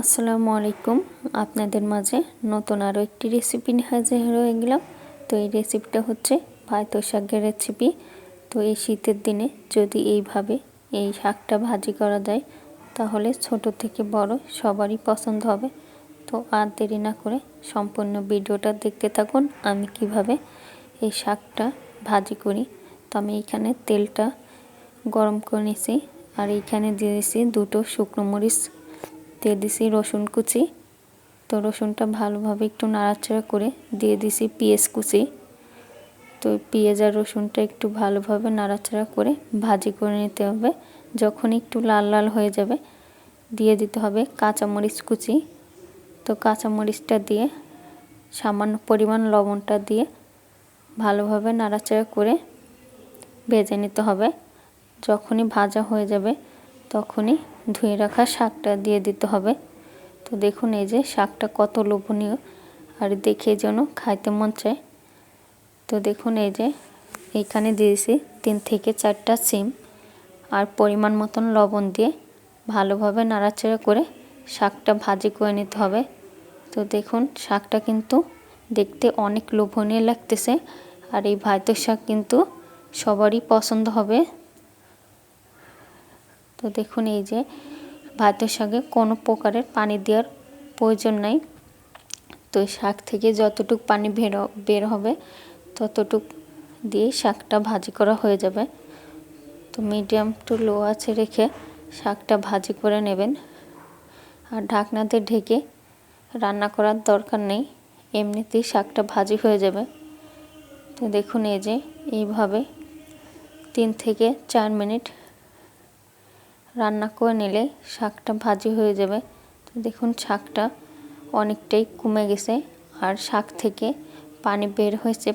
আসসালামু আলাইকুম। আপনাদের মাঝে নতুন আরও একটি রেসিপি নিয়ে হাজির হয়ে গেলাম। তো এই রেসিপিটা হচ্ছে ভাইতো শাকের রেসিপি তো এই শীতের দিনে যদি এইভাবে এই শাকটা ভাজি করা যায়, তাহলে ছোট থেকে বড় সবারই পছন্দ হবে। তো আর দেরি না করে সম্পূর্ণ ভিডিওটা দেখতে থাকুন, আমি কীভাবে এই শাকটা ভাজি করি। তো আমি এখানে তেলটা গরম করে নিয়েছি, আর এইখানে দিয়েছি দুটো শুকনো মরিচ দিয়ে দিছি রসুন কুচি। তো রসুনটা ভালোভাবে একটু নাড়াচাড়া করে দিয়ে দিছি পেঁয়াজ কুচি। তো পেঁয়াজ আর রসুনটা একটু ভালোভাবে নাড়াচাড়া করে ভাজি করে নিতে হবে। যখন একটু লাল লাল হয়ে যাবে, দিয়ে দিতে হবে কাঁচামরিচ কুচি। তো কাঁচামরিচটা দিয়ে সামান্য পরিমাণ লবণটা দিয়ে ভালোভাবে নাড়াচাড়া করে ভেজে নিতে হবে। যখনই ভাজা হয়ে যাবে, তখনই ধুয়ে রাখা শাকটা দিয়ে দিতে হবে। তো দেখুন এই যে শাকটা কত লোভনীয়। আর দেখে যেন খাইতে মন চায়। তো দেখুন এই যে এইখানে দিয়েছি তিন থেকে চারটা সিম। আর পরিমাণ মতন লবণ দিয়ে ভালোভাবে নাড়াচাড়া করে শাকটা ভাজি করে নিতে হবে। তো দেখুন শাকটা কিন্তু দেখতে অনেক লোভনীয় লাগতেছে। আর এই ভাইতো শাক কিন্তু সবারই পছন্দ হবে। তো দেখুন এই যে ভাতের সঙ্গে কোনো প্রকারের পানি দেওয়ার প্রয়োজন নাই। তো শাক থেকে যতটুক পানি বের বের হবে ততটুক দিয়ে শাকটা ভাজি করা হয়ে যাবে। তো মিডিয়াম টু লো আছে রেখে শাকটা ভাজি করে নেবেন। আর ঢাকনাতে ঢেকে রান্না করার দরকার নেই, এমনিতেই শাকটা ভাজি হয়ে যাবে। তো দেখুন এই যে এইভাবে তিন থেকে চার মিনিট রান্না করে নিলে শাকটা ভাজি হয়ে যাবে। তো দেখুন শাকটা অনেকটাই কমে গেছে আর শাক থেকে পানি বের হয়েছে।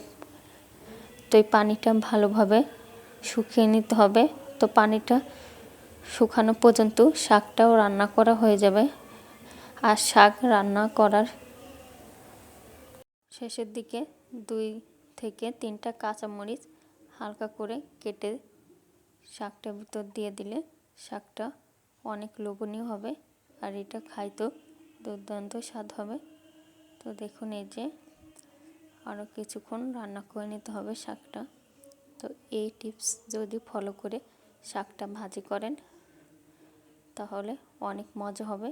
তো এই পানিটা ভালোভাবে শুকিয়ে নিতে হবে। তো পানিটা শুকানো পর্যন্ত শাকটাও রান্না করা হয়ে যাবে। আর শাক রান্না করার শেষের দিকে দুই থেকে তিনটা কাঁচামরিচ হালকা করে কেটে শাকটার ভিতর দিয়ে দিলে শাকটা অনেক লোভনীয় হবে আর এটা খাইতেও দুর্দান্ত স্বাদ হবে। তো দেখুন এই যে আরও কিছুক্ষণ রান্না করে নিতে হবে শাকটা। তো এই টিপস যদি ফলো করে শাকটা ভাজি করেন, তাহলে অনেক মজা হবে।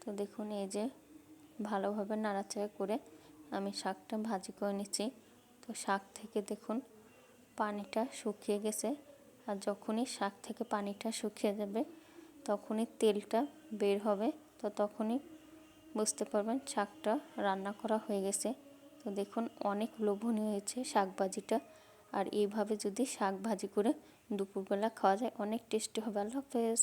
তো দেখুন এই যে ভালোভাবে নাড়াচাড়া করে আমি শাকটা ভাজি করে নিচ্ছি। তো শাক থেকে দেখুন পানিটা শুকিয়ে গেছে। আর যখনই শাক থেকে পানিটা শুকিয়ে যাবে, তখনই তেলটা বের হবে। তো তখনই বুঝতে পারবেন শাকটা রান্না করা হয়ে গেছে। তো দেখুন অনেক লোভনীয় হয়েছে শাক ভাজিটা আর এইভাবে যদি শাক ভাজি করে দুপুরবেলা খাওয়া যায়, অনেক টেস্টি হবে। আল্লাহ হাফেজ।